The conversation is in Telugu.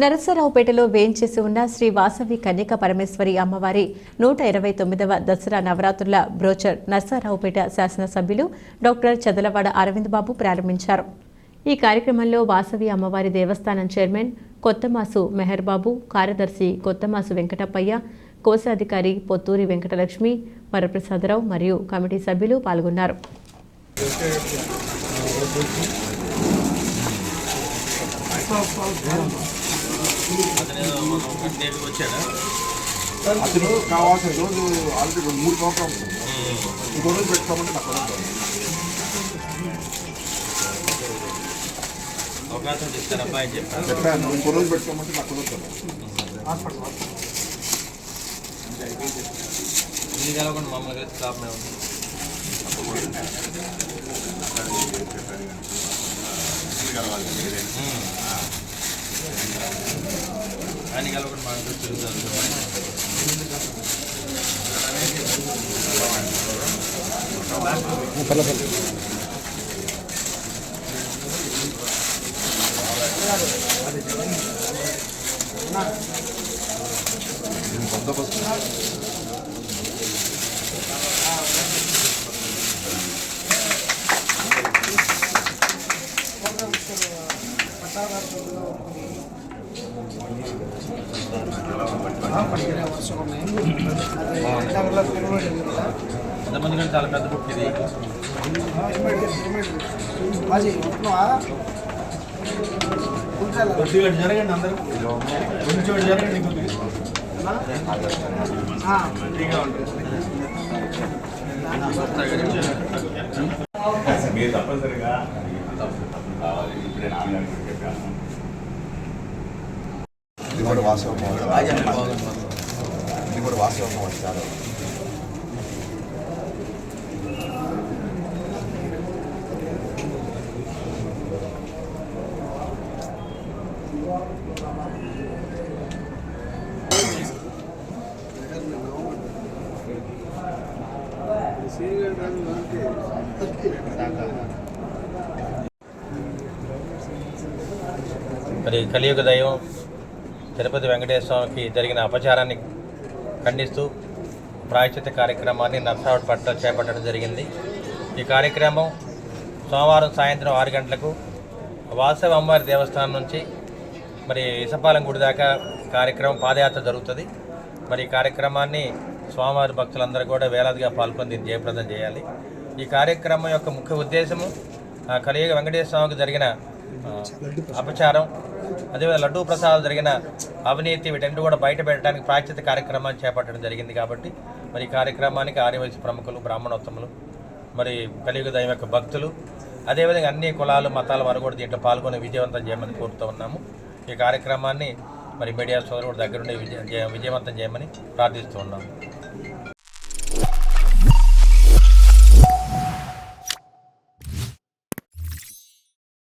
నరసరావుపేటలో వేంచేసి ఉన్న శ్రీ వాసవి కన్యక పరమేశ్వరి అమ్మవారి నూట ఇరవై తొమ్మిదవ దసరా నవరాత్రుల బ్రోచర్ నరసరావుపేట శాసనసభ్యులు డాక్టర్ చదలవాడ అరవింద్ బాబు ప్రారంభించారు. ఈ కార్యక్రమంలో వాసవి అమ్మవారి దేవస్థానం చైర్మన్ కొత్తమాసు మెహర్ బాబు కార్యదర్శి కొత్తమాసు వెంకటప్పయ్య కోశాధికారి పొత్తూరి వెంకటలక్ష్మి వరప్రసాదరావు మరియు కమిటీ సభ్యులు పాల్గొన్నారు. అతను కావాల్సిన రోజు ఆల్రెడీ రెండు మూడు సంవత్సరాలు. ఇంకో రోజు పెట్టుకోమంటే నాకు. అవకాశం ఇస్తారబ్బా అని చెప్పారు చెప్పాను. ఇంకో రోజు పెట్టుకోమంటే నాకు కుదరదు ఇది కలవకుండా మమ్మల్ని కలిసి కాపమే ఉంది. ఆయన కలవకుండా మా ఇంట్లో తిరుగుతారు బందోబస్తు ఎంతమంది కానీ చాలా పెద్ద బుక్ ఇది. కొద్దిగా జరగండి అందరూ. కొంచెం జరగండి మీరు తప్పనిసరిగా కావాలి ఇప్పుడే నాన్నగారికి చెప్పాను. ఇది కూడా వాస్తవం ఇది కూడా వాస్తవం చాలా మరి కలియుగ దైవం తిరుపతి వెంకటేశ్వర స్వామికి జరిగిన అపచారాన్ని ఖండిస్తూ ప్రాయచిత కార్యక్రమాన్ని నర్సావట్ చేపట్టడం జరిగింది. ఈ కార్యక్రమం సోమవారం సాయంత్రం ఆరు గంటలకు వాసవ అమ్మవారి దేవస్థానం నుంచి మరి ఇసపాలెం గుడి దాకా కార్యక్రమం పాదయాత్ర జరుగుతుంది. మరి ఈ కార్యక్రమాన్ని స్వామివారి భక్తులందరూ కూడా వేలాదిగా పాల్గొని దీన్ని జయప్రదం చేయాలి. ఈ కార్యక్రమం యొక్క ముఖ్య ఉద్దేశము కలియుగ వెంకటేశ్వర స్వామికి జరిగిన అపచారం అదేవిధంగా లడ్డూ ప్రసాదాలు జరిగిన అవినీతి వీటన్నిటి కూడా బయట పెట్టడానికి ప్రాచిత కార్యక్రమాన్ని చేపట్టడం జరిగింది కాబట్టి మరి ఈ కార్యక్రమానికి ఆర్యవైశ్య ప్రముఖులు బ్రాహ్మణోత్తములు మరి కలియుగ దైవం యొక్క భక్తులు అదేవిధంగా అన్ని కులాలు మతాల వారు కూడా దీంట్లో పాల్గొని విజయవంతం చేయమని కోరుతూ ఉన్నాము. ఈ కార్యక్రమాన్ని మరి మీడియా సోదరుడు దగ్గరుండి విజయ విజయవంతం చేయమని ప్రార్థిస్తూ ఉన్నాము.